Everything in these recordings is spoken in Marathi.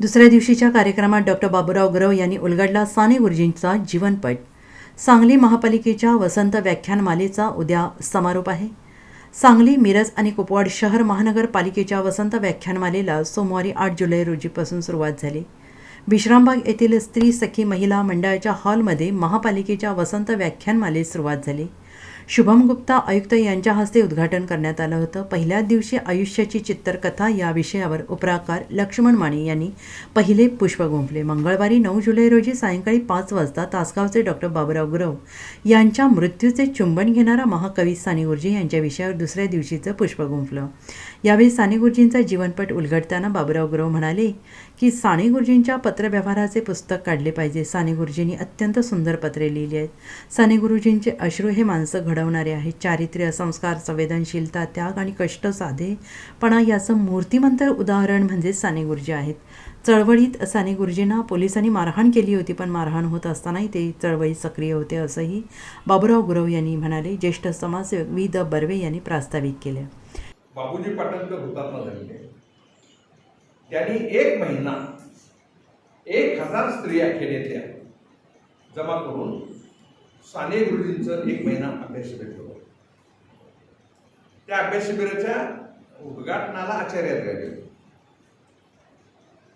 दुसऱ्या दिवशीच्या कार्यक्रमात डॉक्टर बाबूराव गुरव यांनी उलगडला साने गुरुजींचा जीवनपट. सांगली महापालिकेच्या वसंत व्याख्यानमालेचा उद्या समारोप आहे. सांगली मिरज आणि कुपवाड शहर महानगरपालिकेच्या वसंत व्याख्यानमालेला सोमवारी आठ जुलै रोजीपासून सुरुवात झाली. विश्रामबाग येथील स्त्री सखी महिला मंडळाच्या हॉलमध्ये महापालिकेच्या वसंत व्याख्यानमालेस सुरुवात झाली. शुभम गुप्ता आयुक्त यांच्या हस्ते उद्घाटन करण्यात आलं होतं. पहिल्याच दिवशी आयुष्याची चित्रकथा या विषयावर उपराकार लक्ष्मण माने यांनी पहिले पुष्प गुंफले. मंगळवारी नऊ जुलै रोजी सायंकाळी पाच वाजता तासगावचे डॉक्टर बाबुराव गुरव यांच्या मृत्यूचे चुंबन घेणारा महाकवी साने गुरुजी यांच्या विषयावर दुसऱ्या दिवशीचं पुष्प गुंफलं. यावेळी साने गुरुजींचा जीवनपट उलगडताना बाबुराव गुरव म्हणाले की साने गुरुजींच्या पत्रव्यवहाराचे पुस्तक काढले पाहिजे. साने गुरुजींनी अत्यंत सुंदर पत्रे लिहिली आहेत. साने गुरुजींचे अश्रू हे माणसं घडवणारे आहेत. चारित्र्य संस्कार संवेदनशीलता त्याग आणि कष्ट साधेपणा याचं मूर्तिमंतर उदाहरण म्हणजे साने गुरुजी आहेत. चळवळीत साने गुरुजींना पोलिसांनी मारहाण केली होती पण मारहाण होत असतानाही ते चळवळीत सक्रिय होते असंही बाबुराव गुरव यांनी म्हणाले. ज्येष्ठ समाजसेवक वि. द. बर्वे यांनी प्रास्ताविक केले. बाबूजी पाटणकर हुतात्मा झालेले त्यांनी एक महिना एक हजार स्त्रिया खेड्यातल्या जमा करून साने गुरुजींचं एक महिना अभ्यास शिबिर ठेवलं त्या अभ्यास शिबिराच्या उद्घाटनाला आचार्यात गेले.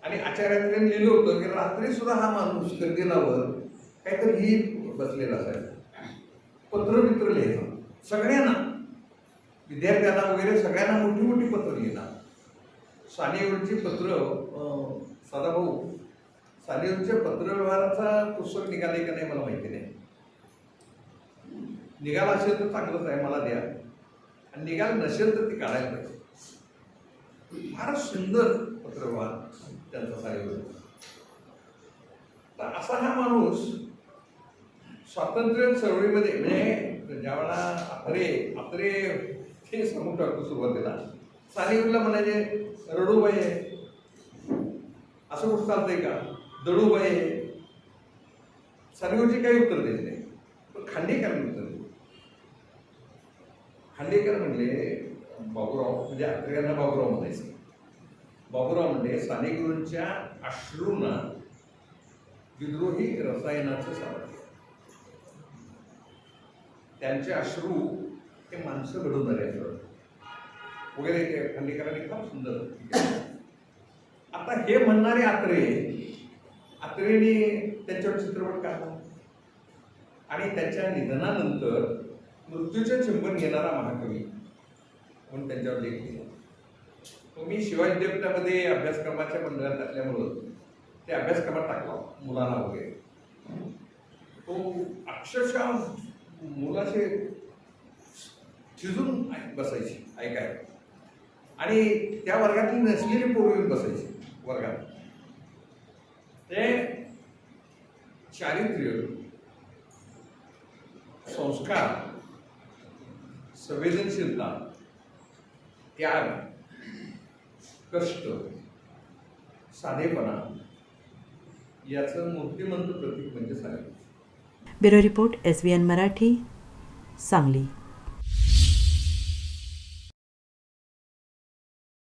आणि आचार्यात्र्यांनी लिहिलं होतं की रात्री सुद्धा हा माणूस गर्दीलावर काहीतरी लिहित बसलेला असायचा. पत्र मित्र लिहायचा. सगळ्यांना विद्यार्थ्यांना वगैरे सगळ्यांना मोठी मोठी पत्र लिहिणार सानेवरची पत्र सदाभाऊ सानेवरच्या पत्रव्यवहाराचा पुस्तक निघाले का नाही मला माहिती नाही. निघाला असेल तर चांगलंच आहे मला द्या. आणि निघालं नसेल तर ती काढायला पाहिजे. फारच सुंदर पत्रव्यवहार त्यांचा सानेवर तर असा हा माणूस स्वातंत्र्य चळवळीमध्ये म्हणजे ज्यावेळेला अत्रे अत्रे हे सांगून टाकतो सुरुवातीला सानेगुरला म्हणायचे रडूबाई आहे. असं कुठं चालतंय का? दडूबाई आहे. सानेगुरची काही उत्तर द्यायचे नाही. पण खांडेकरांनी उत्तर खांडेकर म्हणले बाबूराव म्हणजे आत्रेयांना बाबूराव म्हणायचे. बाबूराव म्हणले सानेगुरूंच्या अश्रूंना विद्रोही रसायनाचं सावट त्यांचे अश्रू हे माणसं घडवणारे आहेत वगैरे ते खांडेकरांनी फार सुंदर आता हे म्हणणारे आत्रे आत्रेने त्यांच्यावर चित्रपट काढला. आणि त्याच्या निधनानंतर मृत्यूचे चुंबन घेणारा महाकवी म्हणून त्यांच्यावर लेख लिहिला? तो मी शिवाजी विद्यापीठामध्ये अभ्यासक्रमाच्या मंडळात असल्यामुळं ते अभ्यासक्रमात टाकला मुलांना वगैरे. तो अक्षरशः मुलाचे शिजून बसायची ऐकाय आणि त्या वर्गातली नसलेली पोरं येऊन बसायची वर्गात. ते चारित्र्य संस्कार संवेदनशीलता त्याग कष्ट साधेपणा याचं मूर्तिमंत प्रतीक म्हणजे सारे. Bureau report S B N Marathi Sangli.